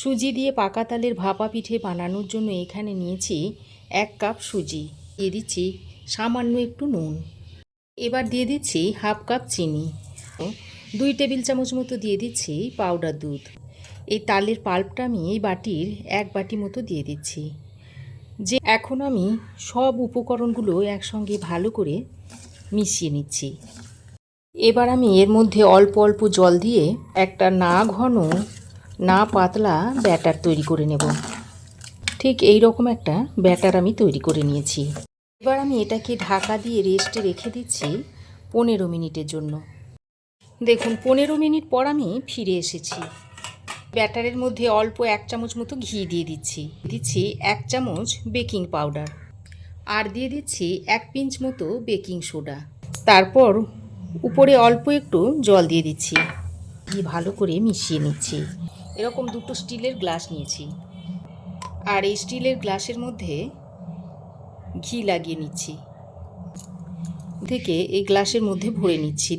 সুজি দিয়ে পাকা তালের ভাপা পিঠে বানানোর জন্য এখানে নিয়েছি এক কাপ সুজি। দিয়ে দিচ্ছি সামান্য একটু নুন। এবার দিয়ে দিচ্ছি হাফ কাপ চিনি। দুই টেবিল চামচ মতো দিয়ে দিচ্ছি পাউডার দুধ। এই তালের পাল্পটা আমি এই বাটির এক বাটি মতো দিয়ে দিচ্ছি। যে এখন আমি সব উপকরণগুলো একসঙ্গে ভালো করে মিশিয়ে নিচ্ছি। এবার আমি এর মধ্যে অল্প অল্প জল দিয়ে একটা না ঘন না পাতলা ব্যাটার তৈরি করে নেব। ঠিক এই রকম একটা ব্যাটার আমি তৈরি করে নিয়েছি। এবার আমি এটাকে ঢাকা দিয়ে রেস্টে রেখে দিচ্ছি পনেরো মিনিটের জন্য। দেখুন, পনেরো মিনিট পর আমি ফিরে এসেছি। ব্যাটারের মধ্যে অল্প এক চামচ মতো ঘি দিয়ে দিচ্ছি। দিচ্ছি এক চামচ বেকিং পাউডার। আর দিয়ে দিচ্ছি এক পিঞ্চ মতো বেকিং সোডা। তারপর উপরে অল্প একটু জল দিয়ে দিচ্ছি। দিয়ে ভালো করে মিশিয়ে নিচ্ছি। এরকম দুটো স্টিলের গ্লাস নিয়েছি। আর এই স্টিলের গ্লাসের মধ্যে ঘি লাগিয়ে নিচ্ছি। থেকে এই গ্লাসের মধ্যে ভরে নিচ্ছি।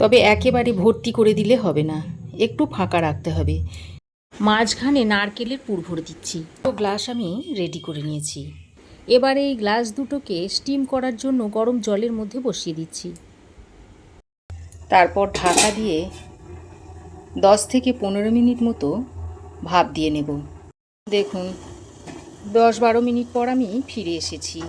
তবে একেবারে ভর্তি করে দিলে হবে না। একটু ফাঁকা রাখতে হবে। মাঝখানে নারকেলের পুর ভরে দিচ্ছি। তো গ্লাস আমি রেডি করে নিয়েছি। এবার এই গ্লাস দুটোকে স্টিম করার জন্য গরম জলের মধ্যে বসিয়ে দিচ্ছি। তারপর ঢাকা দিয়ে দশ থেকে পনেরো মিনিট মতো ভাপ দিয়ে নেব। দেখুন, দশ বারো মিনিট পর আমি ফিরে এসেছি।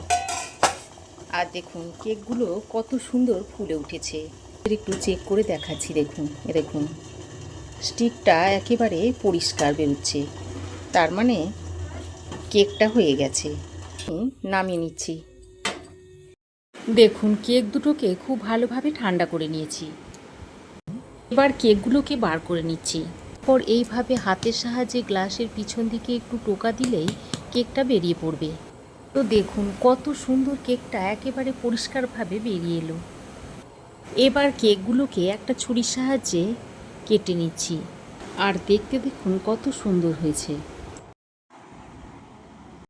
আর দেখুন, কেকগুলো কত সুন্দর ফুলে উঠেছে। একটু চেক করে দেখাচ্ছি, দেখুন দেখুন। স্টিকটা একেবারে পরিষ্কার বেরোচ্ছে। তার মানে কেকটা হয়ে গেছে। নামিয়ে নিচ্ছি। দেখুন, কেক দুটোকে খুব ভালোভাবে ঠান্ডা করে নিয়েছি। এবার কেকগুলোকে বার করে নিচ্ছি। পর এইভাবে হাতের সাহায্যে গ্লাসের পিছন দিকে একটু টোকা দিলেই কেকটা বেরিয়ে পড়বে। তো দেখুন, কত সুন্দর কেকটা একেবারে পরিষ্কারভাবে বেরিয়ে এলো। এবার কেকগুলোকে একটা ছুরির সাহায্যে কেটে নিচ্ছি। আর দেখতে দেখুন কত সুন্দর হয়েছে।